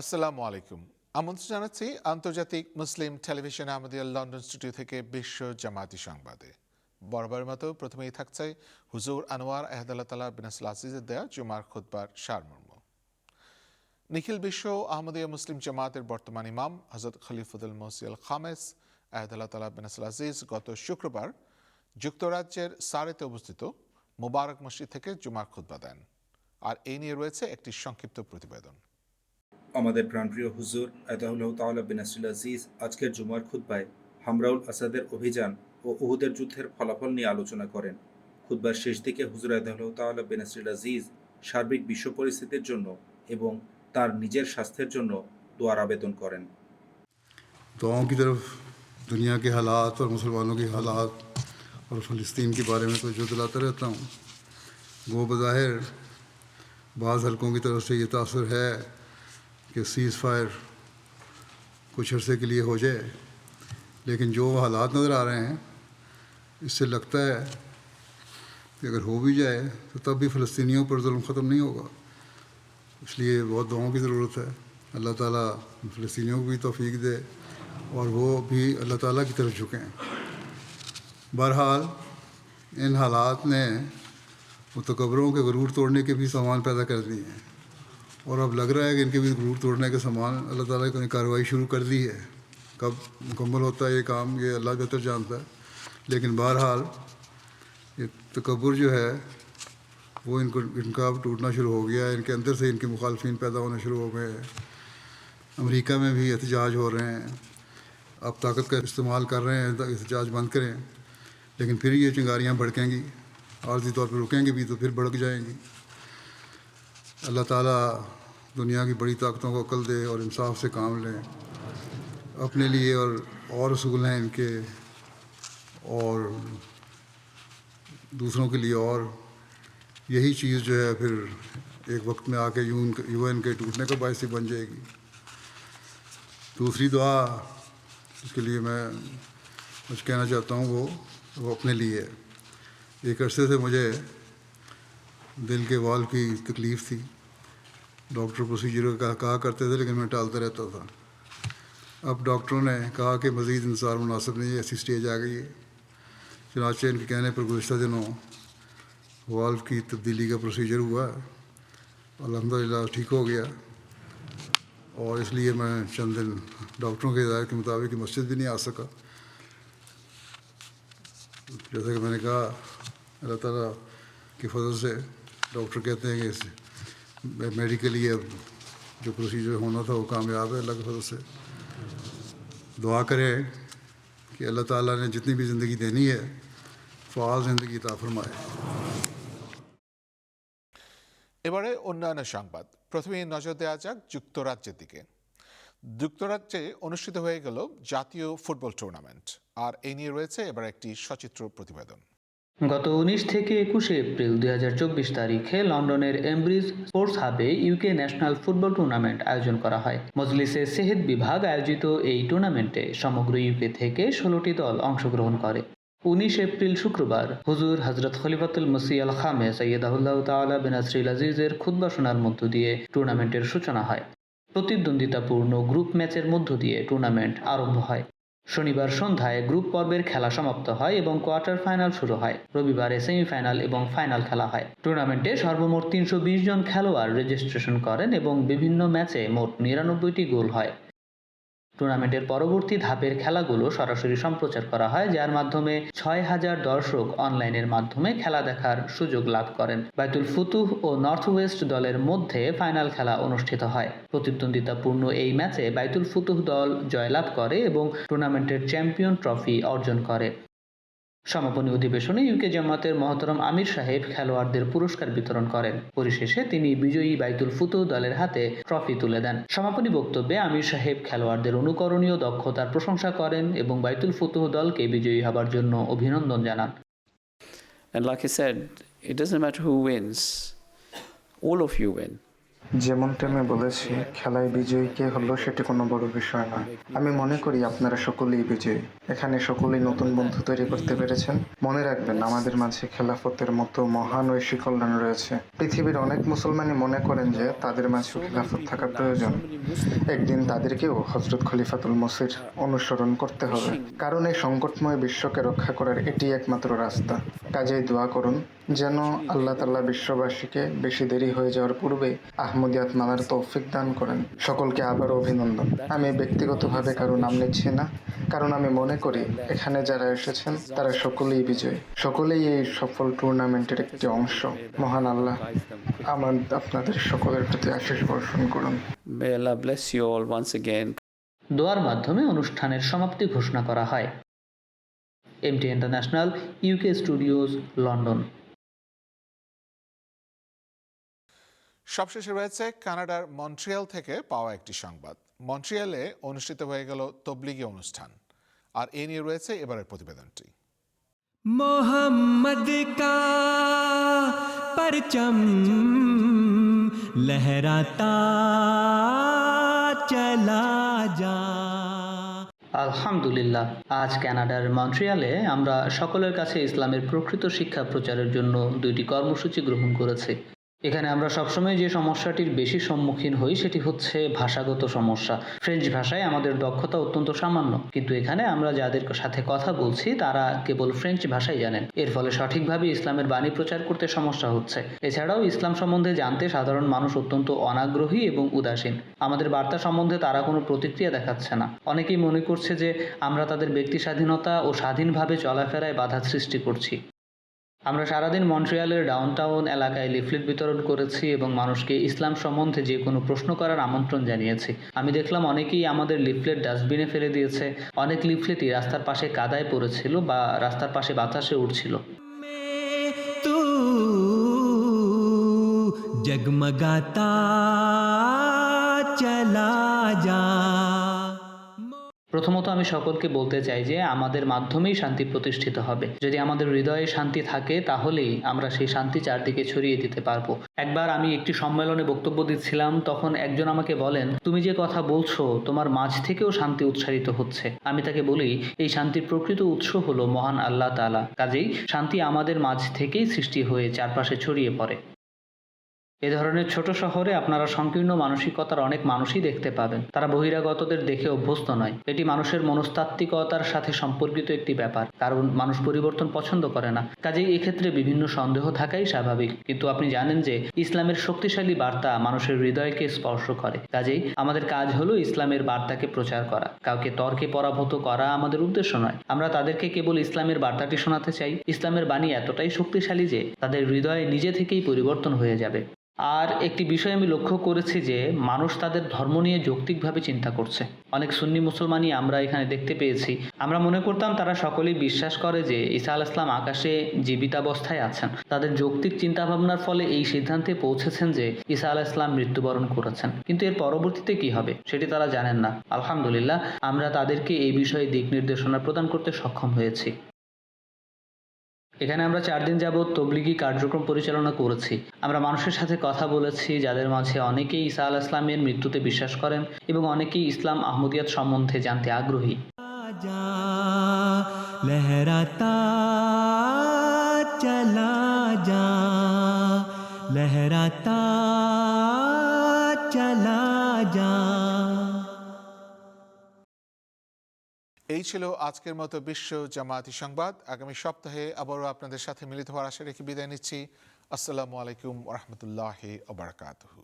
আসসালামু আলাইকুম। আমন্ত্রণ জানাচ্ছি আন্তর্জাতিক মুসলিম টেলিভিশন আমাদের লন্ডন স্টুডিও থেকে বিশ্ব জামাতি সংবাদে। বরাবরের মতো প্রথমেই থাকছে হুজুর আনোয়ার আহদাল্লাহ তালা বিনাসুল আজিজের দেয়া জুমার খুদ্বার সারমর্ম। নিখিল বিশ্ব আহমদিয়া মুসলিম জামাতের বর্তমান ইমাম হজরত খলিফুদুল মসিয়াল খামেস আহদাল্লাহ তালা বিনাসুল আজিজ গত শুক্রবার যুক্তরাজ্যের সারেতে অবস্থিত মুবারক মসজিদ থেকে জুমার খুদ্া দেন। আর এই নিয়ে রয়েছে একটি সংক্ষিপ্ত প্রতিবেদন। আমাদের প্রাণপ্রিয় হুজুর আয়তাহুল্লাহ তাআলা বিন আসিল আজিজ আজকের জুমার খুতবায় হামরাউল আসাদের অভিযান ও উহুদের যুদ্ধের ফলাফল নিয়ে আলোচনা করেন খুতবার শেষ দিকে হুজুর আয়তাহুল্লাহ তাআলা বিন আসিল আজিজ সার্বিক বিশ্ব পরিস্থিতির জন্য এবং তার নিজের স্বাস্থ্যের জন্য দোয়ার আবেদন করেন दुआओं की तरफ दुनिया के हालात और मुसलमानों के हालात और फ़लस्तीन के बारे में तवज्जो दिलाता रहता हूँ वो बज़ाहिर बाज़ हलकों की तरफ से ये तासर है کہ سیز فائر کچھ عرصے کے لیے ہو جائے، لیکن جو حالات نظر آ رہے ہیں، اس سے لگتا ہے کہ اگر ہو بھی جائے تو تب بھی فلسطینیوں پر ظلم ختم نہیں ہوگا۔ اس لیے بہت دعاؤں کی ضرورت ہے۔ اللہ تعالیٰ فلسطینیوں کو بھی توفیق دے اور وہ بھی اللہ تعالیٰ کی طرف جھکیں۔ بہرحال، ان حالات نے وہ کے غرور توڑنے کے بھی سامان پیدا کر دیے ہیں۔ اور اب لگ رہا ہے کہ ان کے بھی غرور توڑنے کے سامان اللہ تعالیٰ نے کارروائی شروع کر دی ہے۔ کب مکمل ہوتا ہے یہ کام یہ اللہ بہتر جانتا ہے۔ لیکن بہرحال یہ تکبر جو ہے وہ ان کو ان کا ٹوٹنا شروع ہو گیا ہے۔ ان کے اندر سے ان کے مخالفین پیدا ہونا شروع ہو گئے ہیں۔ امریکہ میں بھی احتجاج ہو رہے ہیں۔ آپ طاقت کا استعمال کر رہے ہیں، احتجاج بند کریں۔ لیکن پھر یہ چنگاریاں بھڑکیں گی۔ عارضی طور پہ رکیں گے بھی تو پھر بھڑک جائیں گی۔ اللہ تعالیٰ دنیا کی بڑی طاقتوں کو عقل دے اور انصاف سے کام لیں، اپنے لیے اور اور اصول ہیں ان کے، اور دوسروں کے لیے اور۔ یہی چیز جو ہے پھر ایک وقت میں آ کے یو یو این کے ٹوٹنے کا باعث بن جائے گی۔ دوسری دعا اس کے لیے میں کچھ کہنا چاہتا ہوں، وہ وہ اپنے لیے ایک عرصے سے مجھے دل کے وال کی تکلیف تھی۔ ڈاکٹر پروسیجر کا کہا کرتے تھے لیکن میں ٹالتا رہتا تھا۔ اب ڈاکٹروں نے کہا کہ مزید انتظار مناسب نہیں ہے، ایسی اسٹیج آ گئی ہے۔ چنانچہ ان کے کہنے پر گزشتہ دنوں والو کی تبدیلی کا پروسیجر ہوا۔ الحمد للہ ٹھیک ہو گیا۔ اور اس لیے میں چند دن ڈاکٹروں کے ہدایت کے مطابق مسجد بھی نہیں آ سکا۔ جیسا کہ میں نے کہا، اللہ تعالیٰ کی فضل سے डॉक्टर कहते हैं कि इस मेडिकली अब जो प्रोसीजर होना था वो कामयाब है अल्लाह की फजल से दुआ करें कि अल्लाह ताला ने जितनी भी ज़िंदगी देनी है फ़ाल ज़िंदगी ता फरमाए এবারে অন্যান্য সংবাদ প্রথমে নজর দেওয়া যাক যুক্তরাজ্যের দিকে যুক্তরাজ্যে অনুষ্ঠিত হয়ে গেল জাতীয় ফুটবল টুর্নামেন্ট আর এই নিয়ে রয়েছে এবার একটি সচিত্র প্রতিবেদন গত উনিশ থেকে একুশে এপ্রিল দুই হাজার চব্বিশ তারিখে লন্ডনের এমব্রিজ স্পোর্টস হাবে ইউকে ন্যাশনাল ফুটবল টুর্নামেন্ট আয়োজন করা হয়। মজলিসে সেহেদ বিভাগ আয়োজিত এই টুর্নামেন্টে সমগ্র ইউকে থেকে ষোলোটি দল অংশগ্রহণ করে। উনিশ এপ্রিল শুক্রবার হুজুর হজরত খলিফাতুল মসি আল খামে সৈয়দাহুল্লাহ তাআলা বিন আসরিল আজিজের খুদ্া শোনার মধ্য দিয়ে টুর্নামেন্টের সূচনা হয়। প্রতিদ্বন্দ্বিতাপূর্ণ গ্রুপ ম্যাচের মধ্য দিয়ে টুর্নামেন্ট আরম্ভ হয়। শনিবার সন্ধ্যায় গ্রুপ পর্বের খেলা সমাপ্ত হয় এবং কোয়ার্টার ফাইনাল শুরু হয়। রবিবারে সেমিফাইনাল এবং ফাইনাল খেলা হয়। টুর্নামেন্টে সর্বমোট তিনশো বিশ জন খেলোয়াড় রেজিস্ট্রেশন করেন এবং বিভিন্ন ম্যাচে মোট নিরানব্বইটি গোল হয়। টুর্নামেন্টের পরবর্তী ধাপের খেলাগুলো সরাসরি সম্প্রচার করা হয়, যার মাধ্যমে ছয় হাজার দর্শক অনলাইনের মাধ্যমে খেলা দেখার সুযোগ লাভ করেন। বাইতুল ফুতুহ ও নর্থ ওয়েস্ট দলের মধ্যে ফাইনাল খেলা অনুষ্ঠিত হয়। প্রতিদ্বন্দ্বিতাপূর্ণ এই ম্যাচে বাইতুল ফুতুহ দল জয়লাভ করে এবং টুর্নামেন্টের চ্যাম্পিয়ন ট্রফি অর্জন করে। সমাপনী অধিবেশনে ইউকে জামাতের মহতরম আমির সাহেব খেলোয়াড়দের পুরস্কার বিতরণ করেন। পরিশেষে তিনি বিজয়ী বাইতুল ফুতু দলের হাতে ট্রফি তুলে দেন। সমাপনী বক্তব্যে আমির সাহেব খেলোয়াড়দের অনুকরণীয় দক্ষতার প্রশংসা করেন এবং বাইতুল ফুতুহ দলকে বিজয়ী হবার জন্য অভিনন্দন জানান। And like I said, it doesn't matter who wins, all of you win. যেমনটা আমি বলেছি, খেলায় বিজয়ী কে হলো সেটি কোনো বড় বিষয় নয়। আমি মনে করি আপনারা সকলেই বিজয়ী। এখানে সকলেই নতুন বন্ধু তৈরি করতে পেরেছেন। মনে রাখবেন, আমাদের মাঝে খেলাফতের মতো মহান ঐশী কল্যাণ রয়েছে। পৃথিবীর অনেক মুসলমানই মনে করেন যে তাদের মাঝেও খেলাফত থাকা প্রয়োজন। একদিন তাদেরকেও হজরত খলিফাতুল মসির অনুসরণ করতে হবে। কারণ এই সংকটময় বিশ্বকে রক্ষা করার এটি একমাত্র রাস্তা। কাজেই দোয়া করুন, যেন আল্লাহ তাল্লাহ বিশ্ববাসীকে বেশি দেরি হয়ে যাওয়ার পূর্বে আহমদিয়াত মানার তৌফিক দান করেন। সকলকে আবারও অভিনন্দন। আমি ব্যক্তিগতভাবে কারও নাম নিচ্ছি না। কারণ আমি মনে করি এখানে যারা এসেছেন তারা সকলেই বিজয়ী। সকলেই এই সফল টুর্নামেন্টের একটি অংশ। মহান আল্লাহ আমার আপনাদের সকলের প্রতি আশীষ বর্ষণ করুন. দোয়ার মাধ্যমে অনুষ্ঠানের সমাপ্তি ঘোষণা করা হয়। MT international UK studios London সবশেষে রয়েছে কানাডার মন্ট্রিয়াল থেকে পাওয়া একটি সংবাদ মন্ট্রিয়ালে অনুষ্ঠিত হয়ে গেল তবলিগি অনুষ্ঠান আর এ নিয়ে রয়েছে এবারের প্রতিবেদনটি मोहम्मद का परचम लहराता चला जा আলহামদুলিল্লাহ আজ কানাডার মন্ট্রিয়ালে আমরা সকলের কাছে ইসলামের প্রকৃত শিক্ষা প্রচারের জন্য দুইটি কর্মসূচি গ্রহণ করেছি এখানে আমরা সবসময় যে সমস্যাটির বেশি সম্মুখীন হই সেটি হচ্ছে ভাষাগত সমস্যা। ফ্রেঞ্চ ভাষায় আমাদের দক্ষতা অত্যন্ত সামান্য। কিন্তু এখানে আমরা যাদের সাথে কথা বলছি, তারা কেবল ফ্রেঞ্চ ভাষাই জানেন। এর ফলে সঠিকভাবে ইসলামের বাণী প্রচার করতে সমস্যা হচ্ছে। এছাড়াও ইসলাম সম্বন্ধে জানতে সাধারণ মানুষ অত্যন্ত অনাগ্রহী এবং উদাসীন। আমাদের বার্তা সম্বন্ধে তারা কোনো প্রতিক্রিয়া দেখাচ্ছে না। অনেকেই মনে করছে যে আমরা তাদের ব্যক্তি স্বাধীনতা ও স্বাধীনভাবে চলাফেরায় বাধা সৃষ্টি করছি। আমরা সারাদিন মন্ট্রিয়ালের ডাউনটাউন এলাকায় লিফলেট বিতরণ করেছি এবং মানুষকে ইসলাম সম্বন্ধে যে কোনো প্রশ্ন করার আমন্ত্রণ জানিয়েছি। আমি দেখলাম অনেকেই আমাদের লিফলেট ডাস্টবিনে ফেলে দিয়েছে। অনেক লিফলেটই রাস্তার পাশে কাদায় পড়েছিল বা রাস্তার পাশে বাতাসে উঠছিল জগমগাতা, চলা যা। প্রথমত আমি সকলকে বলতে চাই যে আমাদের মাধ্যমেই শান্তি প্রতিষ্ঠিত হবে। যদি আমাদের হৃদয়ে শান্তি থাকে, তাহলেই আমরা সেই শান্তি চারদিকে ছড়িয়ে দিতে পারব। একবার আমি একটি সম্মেলনে বক্তব্য দিচ্ছিলাম, তখন একজন আমাকে বলেন, তুমি যে কথা বলছো, তোমার মাঝ থেকেও শান্তি উৎসারিত হচ্ছে। আমি তাকে বলি, এই শান্তির প্রকৃত উৎস হলো মহান আল্লাহ তাআলা। কাজেই শান্তি আমাদের মাঝ থেকেই সৃষ্টি হয়ে চারপাশে ছড়িয়ে পড়ে। এ ধরনের ছোট শহরে আপনারা সংকীর্ণ মানসিকতার অনেক মানুষই দেখতে পাবেন। তারা বহিরাগতদের দেখে অভ্যস্ত নয়। এটি মানুষের মনস্তাত্ত্বিকতার সাথে সম্পর্কিত একটি ব্যাপার, কারণ মানুষ পরিবর্তন পছন্দ করে না। কাজেই এক্ষেত্রে বিভিন্ন সন্দেহ থাকাই স্বাভাবিক। কিন্তু আপনি জানেন যে, ইসলামের শক্তিশালী বার্তা মানুষের হৃদয়কে স্পর্শ করে। কাজেই আমাদের কাজ হলো ইসলামের বার্তাকে প্রচার করা। কাউকে তর্কে পরাভূত করা আমাদের উদ্দেশ্য নয়। আমরা তাদেরকে কেবল ইসলামের বার্তাটি শোনাতে চাই। ইসলামের বাণী এতটাই শক্তিশালী যে, তাদের হৃদয়ে নিজে থেকেই পরিবর্তন হয়ে যাবে। আর একটি বিষয় আমি লক্ষ্য করেছি যে মানুষ তাদের ধর্ম নিয়ে যৌক্তিকভাবে চিন্তা করছে। অনেক সুন্নি মুসলমানই আমরা এখানে দেখতে পেয়েছি। আমরা মনে করতাম তারা সকলেই বিশ্বাস করে যে ঈসা আল ইসলাম আকাশে জীবিতাবস্থায় আছেন। তাদের যৌক্তিক চিন্তাভাবনার ফলে এই সিদ্ধান্তে পৌঁছেছেন যে ঈসা আল ইসলাম মৃত্যুবরণ করেছেন। কিন্তু এর পরবর্তীতে কি হবে সেটি তারা জানেন না। আলহামদুলিল্লাহ, আমরা তাদেরকে এই বিষয়ে দিক নির্দেশনা প্রদান করতে সক্ষম হয়েছি। এখানে আমরা চার দিন যাবৎ তবলিগি কার্যক্রম পরিচালনা করেছি। আমরা মানুষের সাথে কথা বলেছি, যাদের মাঝে অনেকেই ইসা আল ইসলামের মৃত্যুতে বিশ্বাস করেন এবং অনেকেই ইসলাম আহমদিয়াত সম্বন্ধে জানতে আগ্রহী। লহরাতা, চলা যা, লহরাতা এই ছিল আজকের মতো বিশ্ব জামায়াতি সংবাদ। আগামী সপ্তাহে আবারও আপনাদের সাথে মিলিত হওয়ার আশা রেখে বিদায় নিচ্ছি। আসসালামু আলাইকুম রহমতুল্লাহ ওবরাকাতহু